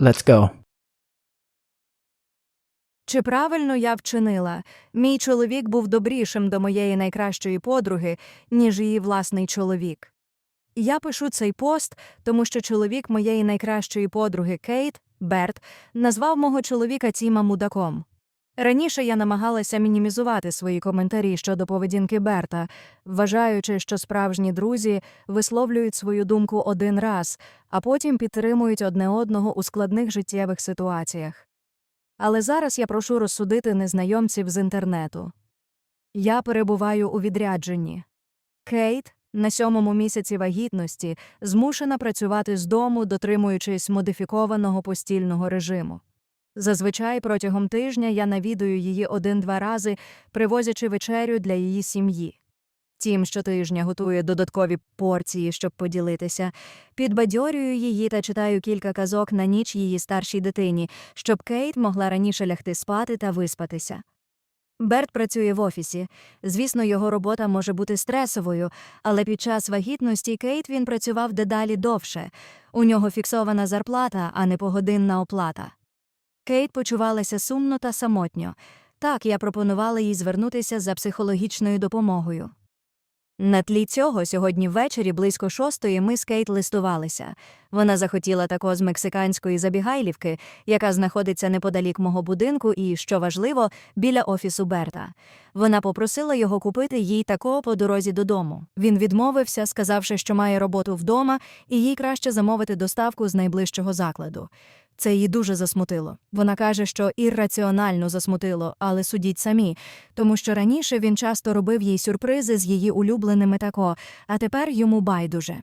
Let's go. Чи правильно я вчинила? Мій чоловік був добрішим до моєї найкращої подруги, ніж її власний чоловік. Я пишу цей пост, тому що чоловік моєї найкращої подруги Кейт, Берт, назвав мого чоловіка Тіма мудаком. Раніше я намагалася мінімізувати свої коментарі щодо поведінки Берта, вважаючи, що справжні друзі висловлюють свою думку один раз, а потім підтримують одне одного у складних життєвих ситуаціях. Але зараз я прошу розсудити незнайомців з інтернету. Я перебуваю у відрядженні. Кейт на сьомому місяці вагітності змушена працювати з дому, дотримуючись модифікованого постільного режиму. Зазвичай протягом тижня я навідую її один-два рази, привозячи вечерю для її сім'ї. Тім щотижня готує додаткові порції, щоб поділитися, підбадьорюю її та читаю кілька казок на ніч її старшій дитині, щоб Кейт могла раніше лягти спати та виспатися. Берт працює в офісі. Звісно, його робота може бути стресовою, але під час вагітності Кейт він працював дедалі довше. У нього фіксована зарплата, а не погодинна оплата. Кейт почувалася сумно та самотньо. Так, я пропонувала їй звернутися за психологічною допомогою. На тлі цього сьогодні ввечері близько шостої ми з Кейт листувалися. Вона захотіла тако з мексиканської забігайлівки, яка знаходиться неподалік мого будинку і, що важливо, біля офісу Берта. Вона попросила його купити їй такого по дорозі додому. Він відмовився, сказавши, що має роботу вдома, і їй краще замовити доставку з найближчого закладу. Це її дуже засмутило. Вона каже, що ірраціонально засмутило, але судіть самі, тому що раніше він часто робив їй сюрпризи з її улюбленими тако, а тепер йому байдуже.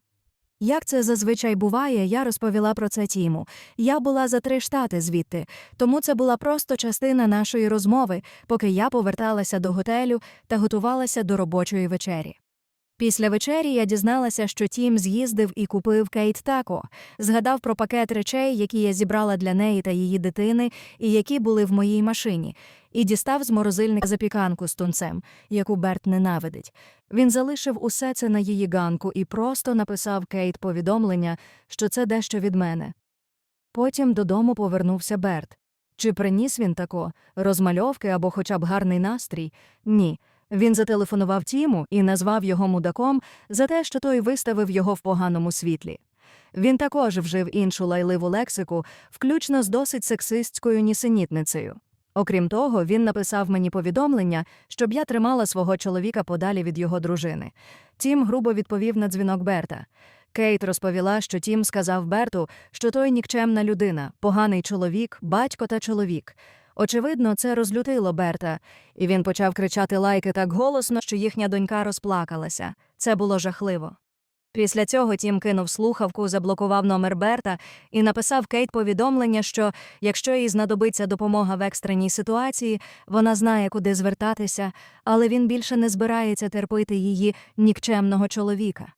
Як це зазвичай буває, я розповіла про це Тіму. Я була за три штати звідти, тому це була просто частина нашої розмови, поки я поверталася до готелю та готувалася до робочої вечері. Після вечері я дізналася, що Тім з'їздив і купив Кейт тако, згадав про пакет речей, які я зібрала для неї та її дитини, і які були в моїй машині, і дістав з морозильника запіканку з тунцем, яку Берт ненавидить. Він залишив усе це на її ганку і просто написав Кейт повідомлення, що це дещо від мене. Потім додому повернувся Берт. Чи приніс він тако розмальовки або хоча б гарний настрій? Ні. Він зателефонував Тіму і назвав його мудаком за те, що той виставив його в поганому світлі. Він також вжив іншу лайливу лексику, включно з досить сексистською нісенітницею. Окрім того, він написав мені повідомлення, щоб я тримала свого чоловіка подалі від його дружини. Тім грубо відповів на дзвінок Берта. Кейт розповіла, що Тім сказав Берту, що той нікчемна людина, поганий чоловік, батько та чоловік. Очевидно, це розлютило Берта, і він почав кричати лайки так голосно, що їхня донька розплакалася. Це було жахливо. Після цього Тім кинув слухавку, заблокував номер Берта і написав Кейт повідомлення, що якщо їй знадобиться допомога в екстреній ситуації, вона знає, куди звертатися, але він більше не збирається терпити її нікчемного чоловіка.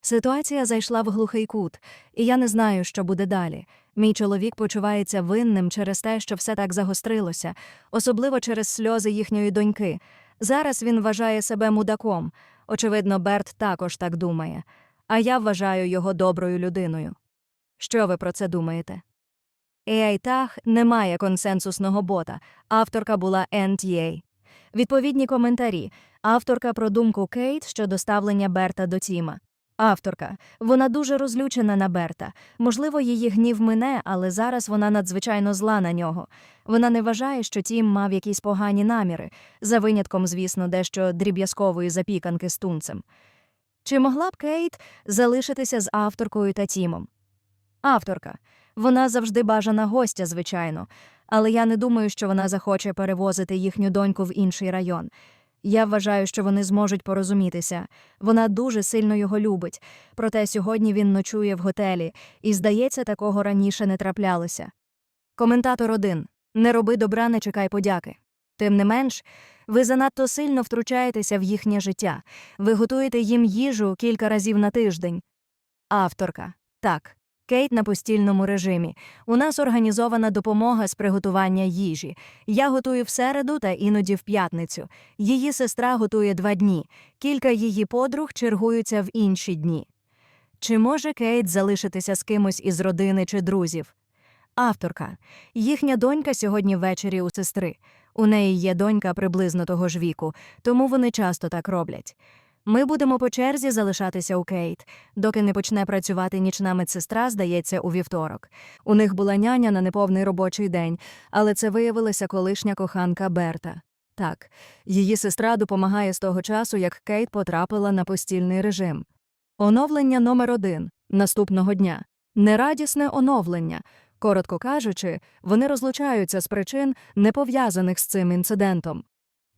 Ситуація зайшла в глухий кут, і я не знаю, що буде далі. Мій чоловік почувається винним через те, що все так загострилося, особливо через сльози їхньої доньки. Зараз він вважає себе мудаком. Очевидно, Берт також так думає, а я вважаю його доброю людиною. Що ви про це думаєте? Ейтах немає консенсусного бота. Авторка була NTA. Відповідні коментарі. Авторка про думку Кейт щодо ставлення Берта до Тіма. Авторка. Вона дуже розлючена на Берта. Можливо, її гнів мине, але зараз вона надзвичайно зла на нього. Вона не вважає, що Тім мав якісь погані наміри, за винятком, звісно, дещо дріб'язкової запіканки з тунцем. Чи могла б Кейт залишитися з авторкою та Тімом? Авторка. Вона завжди бажана гостя, звичайно, але я не думаю, що вона захоче перевозити їхню доньку в інший район. Я вважаю, що вони зможуть порозумітися. Вона дуже сильно його любить, проте сьогодні він ночує в готелі, і, здається, такого раніше не траплялося. Коментатор 1. Не роби добра, не чекай подяки. Тим не менш, ви занадто сильно втручаєтеся в їхнє життя. Ви готуєте їм їжу кілька разів на тиждень. Авторка. Так. Кейт на постільному режимі. У нас організована допомога з приготування їжі. Я готую в середу та іноді в п'ятницю. Її сестра готує два дні. Кілька її подруг чергуються в інші дні. Чи може Кейт залишитися з кимось із родини чи друзів? Авторка. Їхня донька сьогодні ввечері у сестри. У неї є донька приблизно того ж віку, тому вони часто так роблять. Ми будемо по черзі залишатися у Кейт, доки не почне працювати нічна медсестра, здається, у вівторок. У них була няня на неповний робочий день, але це виявилася колишня коханка Берта. Так, її сестра допомагає з того часу, як Кейт потрапила на постільний режим. Оновлення номер один наступного дня. Нерадісне оновлення. Коротко кажучи, вони розлучаються з причин, не пов'язаних з цим інцидентом.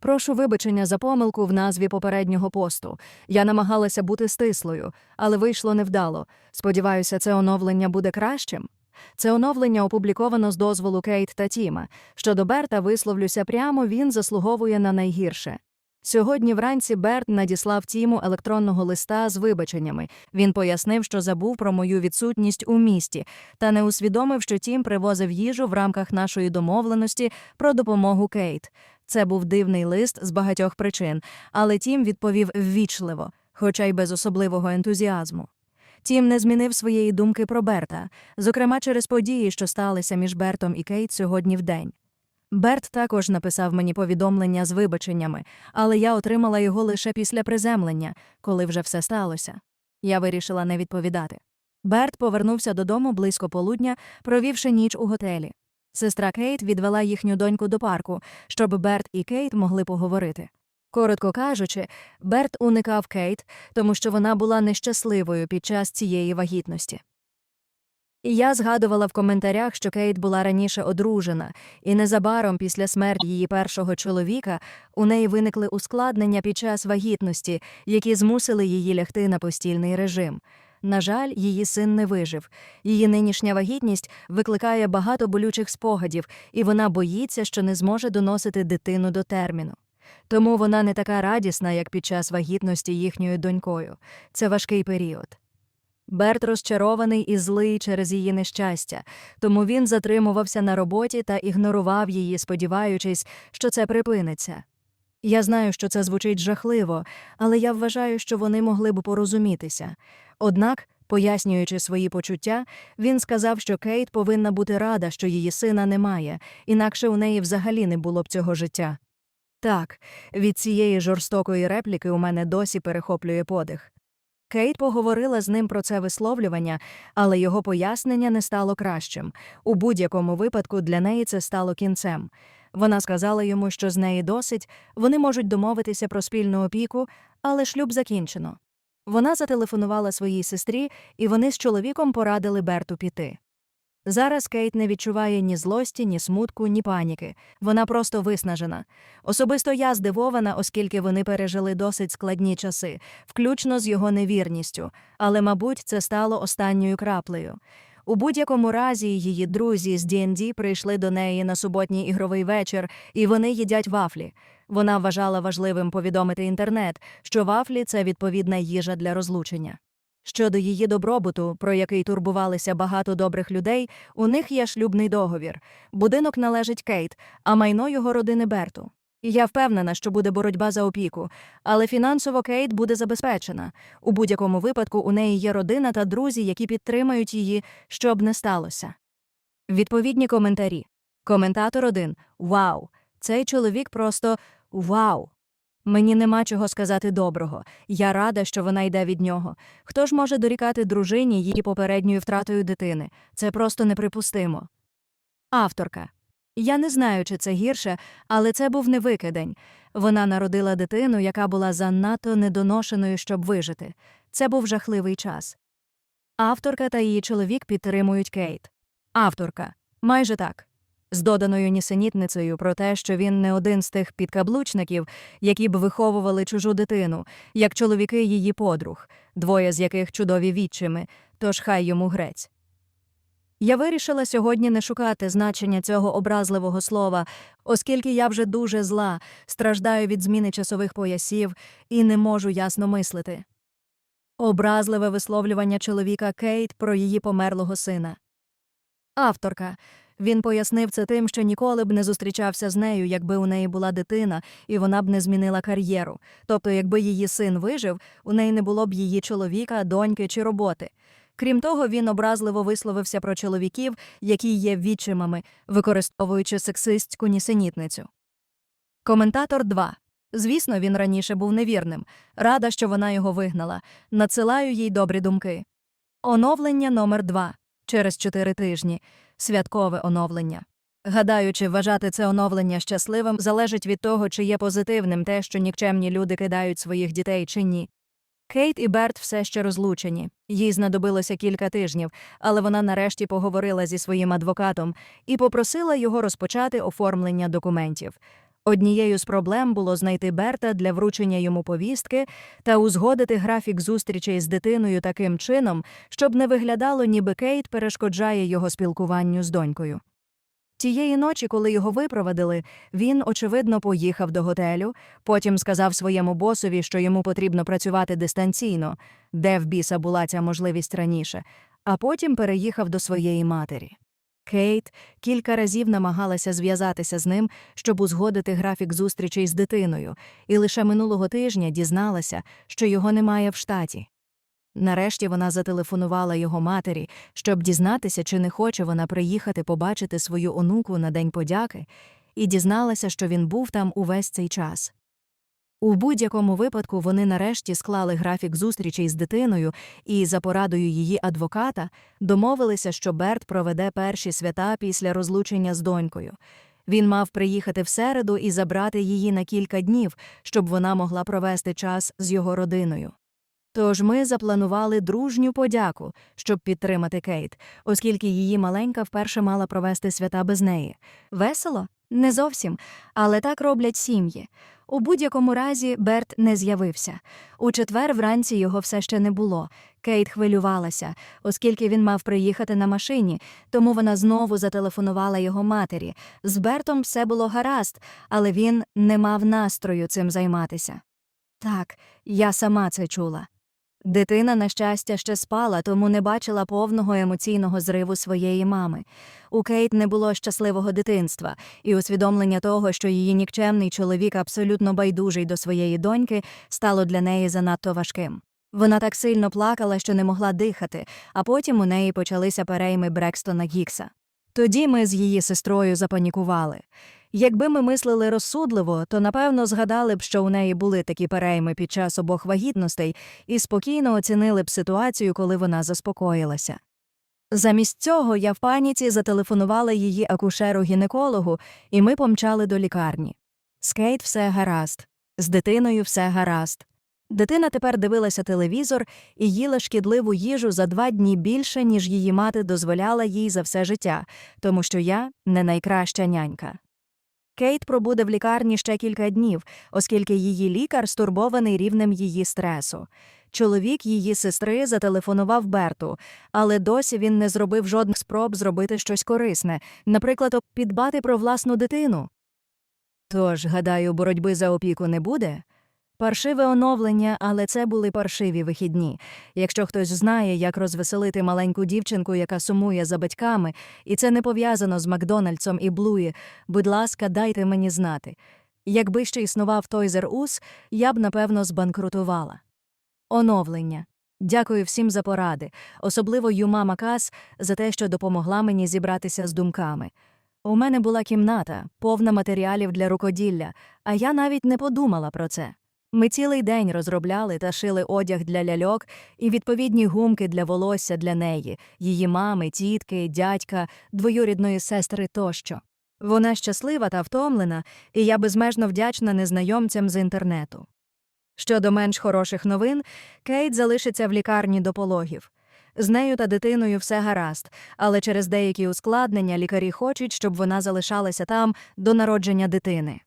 Прошу вибачення за помилку в назві попереднього посту. Я намагалася бути стислою, але вийшло невдало. Сподіваюся, це оновлення буде кращим. Це оновлення опубліковано з дозволу Кейт та Тіма. Щодо Берта висловлюся прямо, він заслуговує на найгірше. Сьогодні вранці Берт надіслав Тіму електронного листа з вибаченнями. Він пояснив, що забув про мою відсутність у місті, та не усвідомив, що Тім привозив їжу в рамках нашої домовленості про допомогу Кейт. Це був дивний лист з багатьох причин, але Тім відповів ввічливо, хоча й без особливого ентузіазму. Тім не змінив своєї думки про Берта, зокрема через події, що сталися між Бертом і Кейт сьогодні вдень. Берт також написав мені повідомлення з вибаченнями, але я отримала його лише після приземлення, коли вже все сталося. Я вирішила не відповідати. Берт повернувся додому близько полудня, провівши ніч у готелі. Сестра Кейт відвела їхню доньку до парку, щоб Берт і Кейт могли поговорити. Коротко кажучи, Берт уникав Кейт, тому що вона була нещасливою під час цієї вагітності. І я згадувала в коментарях, що Кейт була раніше одружена, і незабаром після смерті її першого чоловіка у неї виникли ускладнення під час вагітності, які змусили її лягти на постільний режим. На жаль, її син не вижив. Її нинішня вагітність викликає багато болючих спогадів, і вона боїться, що не зможе доносити дитину до терміну. Тому вона не така радісна, як під час вагітності їхньою донькою. Це важкий період. Берт розчарований і злий через її нещастя, тому він затримувався на роботі та ігнорував її, сподіваючись, що це припиниться. Я знаю, що це звучить жахливо, але я вважаю, що вони могли б порозумітися. Однак, пояснюючи свої почуття, він сказав, що Кейт повинна бути рада, що її сина немає, інакше у неї взагалі не було б цього життя. Так, від цієї жорстокої репліки у мене досі перехоплює подих. Кейт поговорила з ним про це висловлювання, але його пояснення не стало кращим. У будь-якому випадку для неї це стало кінцем. Вона сказала йому, що з неї досить, вони можуть домовитися про спільну опіку, але шлюб закінчено. Вона зателефонувала своїй сестрі, і вони з чоловіком порадили Берту піти. Зараз Кейт не відчуває ні злості, ні смутку, ні паніки. Вона просто виснажена. Особисто я здивована, оскільки вони пережили досить складні часи, включно з його невірністю, але, мабуть, це стало останньою краплею. У будь-якому разі її друзі з D&D прийшли до неї на суботній ігровий вечір, і вони їдять вафлі. Вона вважала важливим повідомити інтернет, що вафлі це відповідна їжа для розлучення. Щодо її добробуту, про який турбувалися багато добрих людей, у них є шлюбний договір. Будинок належить Кейт, а майно його родини Берту. Я впевнена, що буде боротьба за опіку, але фінансово Кейт буде забезпечена. У будь-якому випадку у неї є родина та друзі, які підтримають її, що б не сталося. Відповідні коментарі. Коментатор 1. Вау! Цей чоловік просто вау! Мені нема чого сказати доброго. Я рада, що вона йде від нього. Хто ж може дорікати дружині її попередньою втратою дитини? Це просто неприпустимо. Авторка. Я не знаю, чи це гірше, але це був не викидень. Вона народила дитину, яка була занадто недоношеною, щоб вижити. Це був жахливий час. Авторка та її чоловік підтримують Кейт. Авторка. Майже так. З доданою нісенітницею про те, що він не один з тих підкаблучників, які б виховували чужу дитину, як чоловіки її подруг, двоє з яких чудові відчими, тож хай йому грець. Я вирішила сьогодні не шукати значення цього образливого слова, оскільки я вже дуже зла, страждаю від зміни часових поясів і не можу ясно мислити. Образливе висловлювання чоловіка Кейт про її померлого сина. Авторка. Він пояснив це тим, що ніколи б не зустрічався з нею, якби у неї була дитина, і вона б не змінила кар'єру. Тобто, якби її син вижив, у неї не було б її чоловіка, доньки чи роботи. Крім того, він образливо висловився про чоловіків, які є відчимами, використовуючи сексистську нісенітницю. Коментатор 2. Звісно, він раніше був невірним. Рада, що вона його вигнала. Надсилаю їй добрі думки. Оновлення номер 2 через чотири тижні. Святкове оновлення. Гадаючи, вважати це оновлення щасливим залежить від того, чи є позитивним те, що нікчемні люди кидають своїх дітей чи ні. Кейт і Берт все ще розлучені. Їй знадобилося кілька тижнів, але вона нарешті поговорила зі своїм адвокатом і попросила його розпочати оформлення документів. Однією з проблем було знайти Берта для вручення йому повістки та узгодити графік зустрічей з дитиною таким чином, щоб не виглядало, ніби Кейт перешкоджає його спілкуванню з донькою. Тієї ночі, коли його випровадили, він, очевидно, поїхав до готелю, потім сказав своєму босові, що йому потрібно працювати дистанційно, де в біса була ця можливість раніше, а потім переїхав до своєї матері. Кейт кілька разів намагалася зв'язатися з ним, щоб узгодити графік зустрічей з дитиною, і лише минулого тижня дізналася, що його немає в штаті. Нарешті вона зателефонувала його матері, щоб дізнатися, чи не хоче вона приїхати побачити свою онуку на День подяки, і дізналася, що він був там увесь цей час. У будь-якому випадку вони нарешті склали графік зустрічей з дитиною і, за порадою її адвоката, домовилися, що Берт проведе перші свята після розлучення з донькою. Він мав приїхати в середу і забрати її на кілька днів, щоб вона могла провести час з його родиною. Тож ми запланували дружню подяку, щоб підтримати Кейт, оскільки її маленька вперше мала провести свята без неї. Весело? Не зовсім, але так роблять сім'ї. У будь-якому разі Берт не з'явився. У четвер вранці його все ще не було. Кейт хвилювалася, оскільки він мав приїхати на машині, тому вона знову зателефонувала його матері. З Бертом все було гаразд, але він не мав настрою цим займатися. Так, я сама це чула. Дитина, на щастя, ще спала, тому не бачила повного емоційного зриву своєї мами. У Кейт не було щасливого дитинства, і усвідомлення того, що її нікчемний чоловік абсолютно байдужий до своєї доньки, стало для неї занадто важким. Вона так сильно плакала, що не могла дихати, а потім у неї почалися перейми Брекстона Гікса. Тоді ми з її сестрою запанікували. Якби ми мислили розсудливо, то напевно згадали б, що у неї були такі перейми під час обох вагітностей, і спокійно оцінили б ситуацію, коли вона заспокоїлася. Замість цього я в паніці зателефонувала її акушеру-гінекологу, і ми помчали до лікарні. З все гаразд, з дитиною все гаразд. Дитина тепер дивилася телевізор і їла шкідливу їжу за два дні більше, ніж її мати дозволяла їй за все життя, тому що я не найкраща нянька. Кейт пробуде в лікарні ще кілька днів, оскільки її лікар стурбований рівнем її стресу. Чоловік її сестри зателефонував Берту, але досі він не зробив жодних спроб зробити щось корисне, наприклад, підбати про власну дитину. Тож, гадаю, боротьби за опіку не буде. Паршиве оновлення, але це були паршиві вихідні. Якщо хтось знає, як розвеселити маленьку дівчинку, яка сумує за батьками, і це не пов'язано з Макдональдсом і Блуї, будь ласка, дайте мені знати. Якби ще існував той Ус, я б, напевно, збанкрутувала. Оновлення. Дякую всім за поради, особливо Юма Макас за те, що допомогла мені зібратися з думками. У мене була кімната, повна матеріалів для рукоділля, а я навіть не подумала про це. Ми цілий день розробляли та шили одяг для ляльок і відповідні гумки для волосся для неї, її мами, тітки, дядька, двоюрідної сестри тощо. Вона щаслива та втомлена, і я безмежно вдячна незнайомцям з інтернету. Щодо менш хороших новин, Кейт залишиться в лікарні до пологів. З нею та дитиною все гаразд, але через деякі ускладнення лікарі хочуть, щоб вона залишалася там до народження дитини.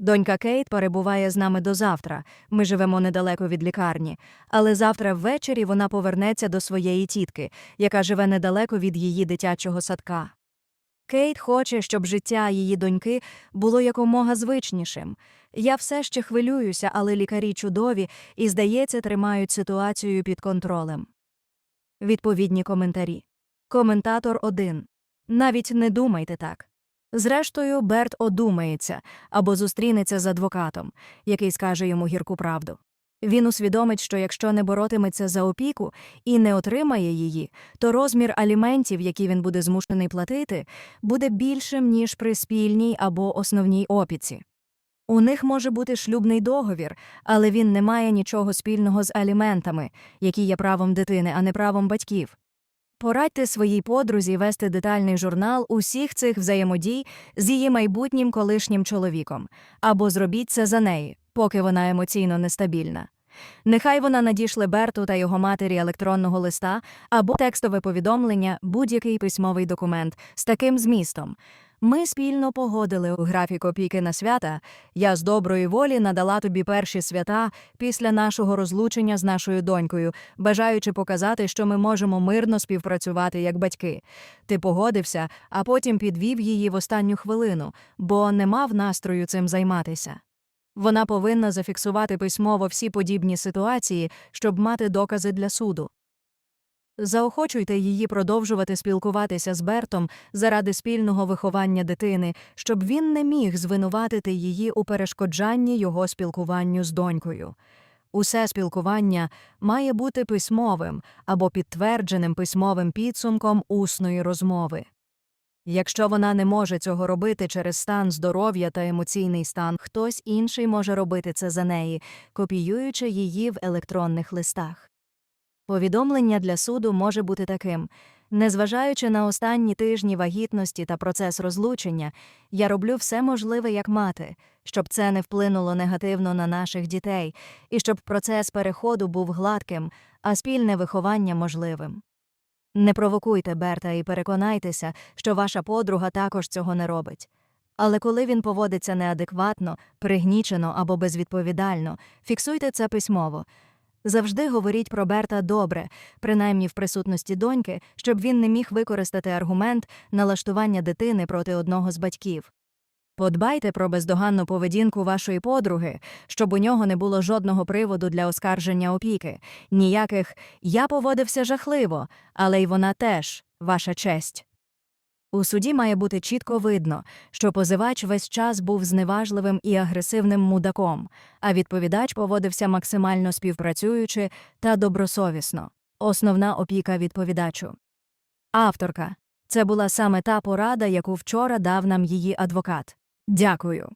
Донька Кейт перебуває з нами до завтра. Ми живемо недалеко від лікарні, але завтра ввечері вона повернеться до своєї тітки, яка живе недалеко від її дитячого садка. Кейт хоче, щоб життя її доньки було якомога звичнішим. Я все ще хвилююся, але лікарі чудові і, здається, тримають ситуацію під контролем. Відповідні коментарі. Коментатор 1. Навіть не думайте так. Зрештою, Берт одумається або зустрінеться з адвокатом, який скаже йому гірку правду. Він усвідомить, що якщо не боротиметься за опіку і не отримає її, то розмір аліментів, які він буде змушений платити, буде більшим, ніж при спільній або основній опіці. У них може бути шлюбний договір, але він не має нічого спільного з аліментами, які є правом дитини, а не правом батьків. Порадьте своїй подрузі вести детальний журнал усіх цих взаємодій з її майбутнім колишнім чоловіком, або зробіть це за неї, поки вона емоційно нестабільна. Нехай вона надішле Берту та його матері електронного листа або текстове повідомлення, будь-який письмовий документ з таким змістом. Ми спільно погодили у графік опіки на свята. Я з доброї волі надала тобі перші свята після нашого розлучення з нашою донькою, бажаючи показати, що ми можемо мирно співпрацювати як батьки. Ти погодився, а потім підвів її в останню хвилину, бо не мав настрою цим займатися. Вона повинна зафіксувати письмово всі подібні ситуації, щоб мати докази для суду. Заохочуйте її продовжувати спілкуватися з Бертом заради спільного виховання дитини, щоб він не міг звинуватити її у перешкоджанні його спілкуванню з донькою. Усе спілкування має бути письмовим або підтвердженим письмовим підсумком усної розмови. Якщо вона не може цього робити через стан здоров'я та емоційний стан, хтось інший може робити це за неї, копіюючи її в електронних листах. Повідомлення для суду може бути таким. Незважаючи на останні тижні вагітності та процес розлучення, я роблю все можливе як мати, щоб це не вплинуло негативно на наших дітей, і щоб процес переходу був гладким, а спільне виховання можливим. Не провокуйте Берта і переконайтеся, що ваша подруга також цього не робить. Але коли він поводиться неадекватно, пригнічено або безвідповідально, фіксуйте це письмово. Завжди говоріть про Берта добре, принаймні в присутності доньки, щоб він не міг використати аргумент налаштування дитини проти одного з батьків. Подбайте про бездоганну поведінку вашої подруги, щоб у нього не було жодного приводу для оскарження опіки, ніяких я поводився жахливо, але й вона теж, ваша честь. У суді має бути чітко видно, що позивач весь час був зневажливим і агресивним мудаком, а відповідач поводився максимально співпрацюючи та добросовісно. Основна опіка відповідачу. Авторка. Це була саме та порада, яку вчора дав нам її адвокат. Дякую.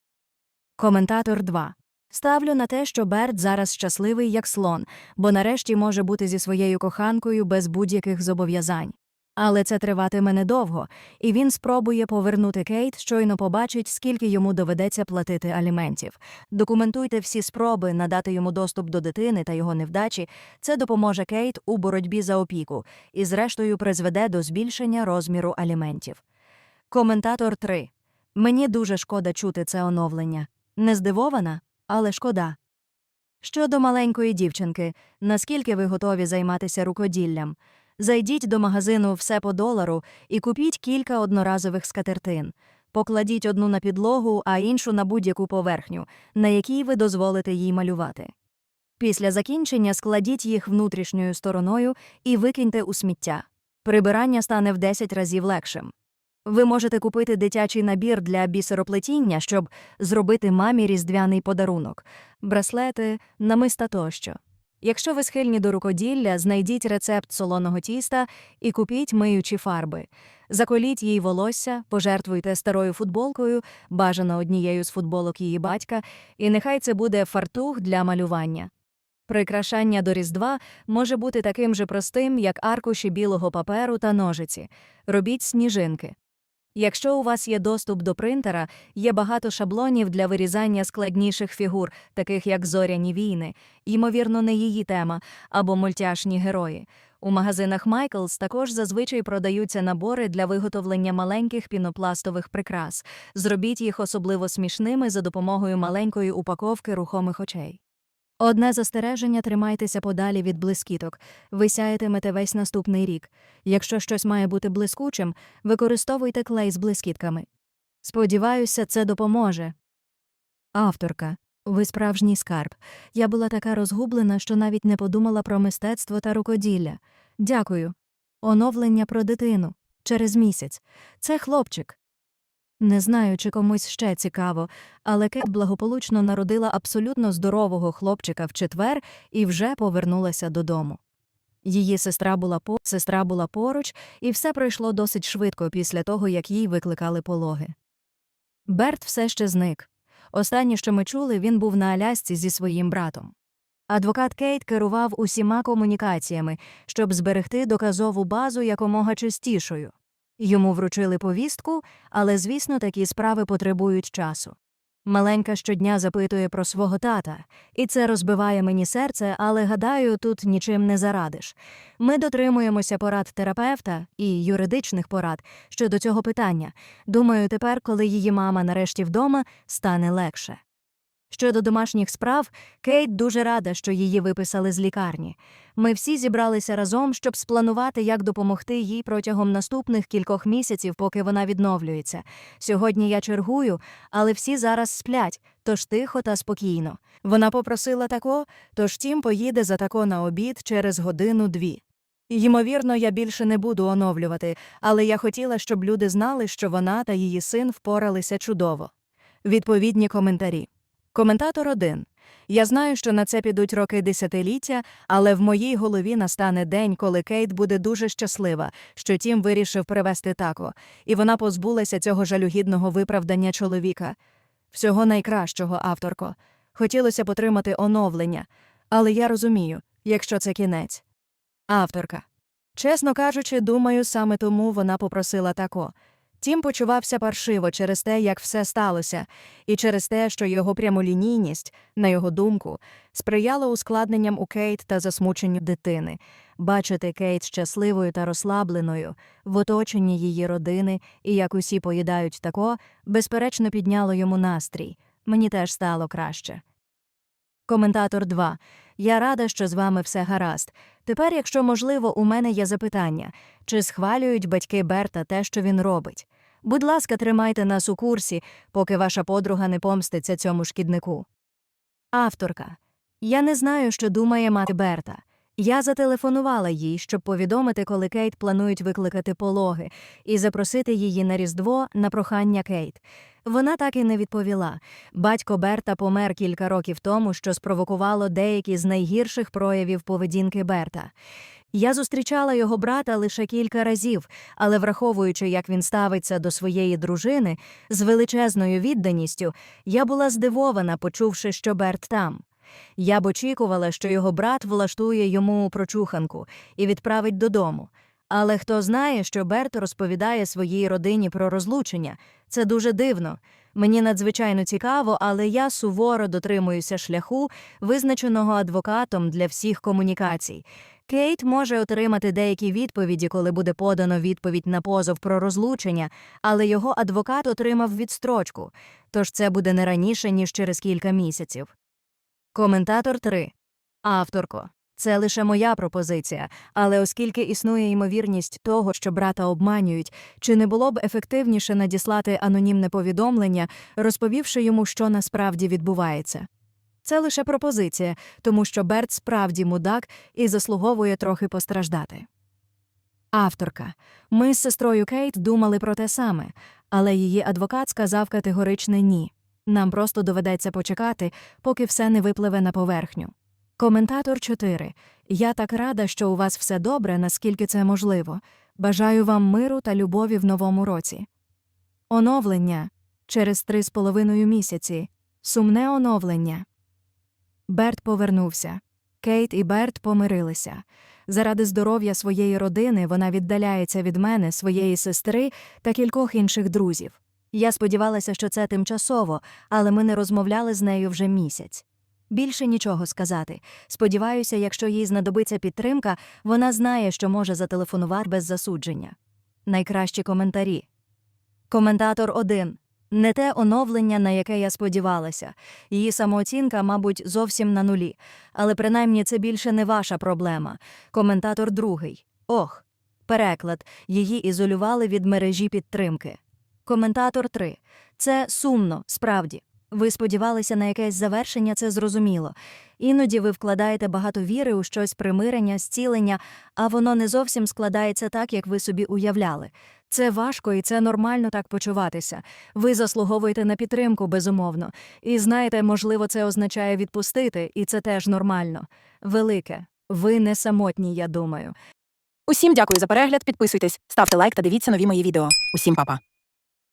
Коментатор 2. Ставлю на те, що Берт зараз щасливий як слон, бо нарешті може бути зі своєю коханкою без будь-яких зобов'язань. Але це триватиме недовго, і він спробує повернути Кейт, щойно побачить, скільки йому доведеться платити аліментів. Документуйте всі спроби надати йому доступ до дитини та його невдачі. Це допоможе Кейт у боротьбі за опіку і, зрештою, призведе до збільшення розміру аліментів. Коментатор 3. Мені дуже шкода чути це оновлення. Не здивована, але шкода. Щодо маленької дівчинки, наскільки ви готові займатися рукоділлям? Зайдіть до магазину все по долару і купіть кілька одноразових скатертин. Покладіть одну на підлогу, а іншу на будь-яку поверхню, на якій ви дозволите їй малювати. Після закінчення складіть їх внутрішньою стороною і викиньте у сміття. Прибирання стане в 10 разів легшим. Ви можете купити дитячий набір для бісероплетіння, щоб зробити мамі різдвяний подарунок, браслети, намиста тощо. Якщо ви схильні до рукоділля, знайдіть рецепт солоного тіста і купіть миючі фарби. Заколіть їй волосся, пожертвуйте старою футболкою, бажано однією з футболок її батька, і нехай це буде фартух для малювання. Прикрашання до Різдва може бути таким же простим, як аркуші білого паперу та ножиці. Робіть сніжинки. Якщо у вас є доступ до принтера, є багато шаблонів для вирізання складніших фігур, таких як зоряні війни, ймовірно, не її тема, або мультяшні герої. У магазинах Michaels також зазвичай продаються набори для виготовлення маленьких пінопластових прикрас. Зробіть їх особливо смішними за допомогою маленької упаковки рухомих очей. Одне застереження тримайтеся подалі від блискіток. Ви сяєтимете весь наступний рік. Якщо щось має бути блискучим, використовуйте клей з блискітками. Сподіваюся, це допоможе. Авторка. Ви справжній скарб. Я була така розгублена, що навіть не подумала про мистецтво та рукоділля. Дякую. Оновлення про дитину. Через місяць. Це хлопчик. Не знаю, чи комусь ще цікаво, але Кейт благополучно народила абсолютно здорового хлопчика в четвер і вже повернулася додому. Її сестра була по сестра була поруч, і все пройшло досить швидко після того, як їй викликали пологи. Берт все ще зник. Останнє, що ми чули, він був на Алясці зі своїм братом. Адвокат Кейт керував усіма комунікаціями, щоб зберегти доказову базу якомога чистішою. Йому вручили повістку, але, звісно, такі справи потребують часу. Маленька щодня запитує про свого тата, і це розбиває мені серце, але гадаю, тут нічим не зарадиш. Ми дотримуємося порад терапевта і юридичних порад щодо цього питання. Думаю, тепер, коли її мама нарешті вдома, стане легше. Щодо домашніх справ, Кейт дуже рада, що її виписали з лікарні. Ми всі зібралися разом, щоб спланувати, як допомогти їй протягом наступних кількох місяців, поки вона відновлюється. Сьогодні я чергую, але всі зараз сплять, тож тихо та спокійно. Вона попросила тако, тож тім поїде за тако на обід через годину-дві. Ймовірно, я більше не буду оновлювати, але я хотіла, щоб люди знали, що вона та її син впоралися чудово. Відповідні коментарі. Коментатор 1. Я знаю, що на це підуть роки десятиліття, але в моїй голові настане день, коли Кейт буде дуже щаслива, що Тім вирішив привезти тако, і вона позбулася цього жалюгідного виправдання чоловіка. Всього найкращого, авторко. Хотілося б отримати оновлення, але я розумію, якщо це кінець. Авторка. Чесно кажучи, думаю, саме тому вона попросила тако. Тім почувався паршиво через те, як все сталося, і через те, що його прямолінійність, на його думку, сприяла ускладненням у Кейт та засмученню дитини. Бачити Кейт щасливою та розслабленою в оточенні її родини і як усі поїдають тако, безперечно підняло йому настрій. Мені теж стало краще. Коментатор 2. Я рада, що з вами все гаразд. Тепер, якщо можливо, у мене є запитання чи схвалюють батьки Берта те, що він робить? Будь ласка, тримайте нас у курсі, поки ваша подруга не помститься цьому шкіднику. Авторка. Я не знаю, що думає мати Берта. Я зателефонувала їй, щоб повідомити, коли Кейт планують викликати пологи, і запросити її на Різдво на прохання Кейт. Вона так і не відповіла. Батько Берта помер кілька років тому, що спровокувало деякі з найгірших проявів поведінки Берта. Я зустрічала його брата лише кілька разів, але враховуючи, як він ставиться до своєї дружини з величезною відданістю, я була здивована, почувши, що Берт там. Я б очікувала, що його брат влаштує йому прочуханку і відправить додому. Але хто знає, що Берт розповідає своїй родині про розлучення. Це дуже дивно. Мені надзвичайно цікаво, але я суворо дотримуюся шляху, визначеного адвокатом для всіх комунікацій. Кейт може отримати деякі відповіді, коли буде подано відповідь на позов про розлучення, але його адвокат отримав відстрочку, тож це буде не раніше, ніж через кілька місяців. Коментатор 3. Авторко. Це лише моя пропозиція, але оскільки існує ймовірність того, що брата обманюють, чи не було б ефективніше надіслати анонімне повідомлення, розповівши йому, що насправді відбувається? Це лише пропозиція, тому що Берт справді мудак і заслуговує трохи постраждати. Авторка. Ми з сестрою Кейт думали про те саме, але її адвокат сказав категоричне ні. Нам просто доведеться почекати, поки все не випливе на поверхню. Коментатор 4. Я так рада, що у вас все добре, наскільки це можливо. Бажаю вам миру та любові в новому році. Оновлення через три з половиною місяці. Сумне оновлення. Берт повернувся. Кейт і Берт помирилися. Заради здоров'я своєї родини вона віддаляється від мене, своєї сестри та кількох інших друзів. Я сподівалася, що це тимчасово, але ми не розмовляли з нею вже місяць. Більше нічого сказати. Сподіваюся, якщо їй знадобиться підтримка, вона знає, що може зателефонувати без засудження. Найкращі коментарі. Коментатор 1. Не те оновлення, на яке я сподівалася. Її самооцінка, мабуть, зовсім на нулі. Але принаймні це більше не ваша проблема. Коментатор другий. Ох. Переклад. Її ізолювали від мережі підтримки. Коментатор 3. Це сумно, справді. Ви сподівалися на якесь завершення, це зрозуміло. Іноді ви вкладаєте багато віри у щось примирення, зцілення, а воно не зовсім складається так, як ви собі уявляли. Це важко і це нормально так почуватися. Ви заслуговуєте на підтримку, безумовно. І знаєте, можливо, це означає відпустити, і це теж нормально. Велике. Ви не самотні, я думаю. Усім дякую за перегляд. Підписуйтесь, ставте лайк та дивіться нові мої відео. Усім па-па.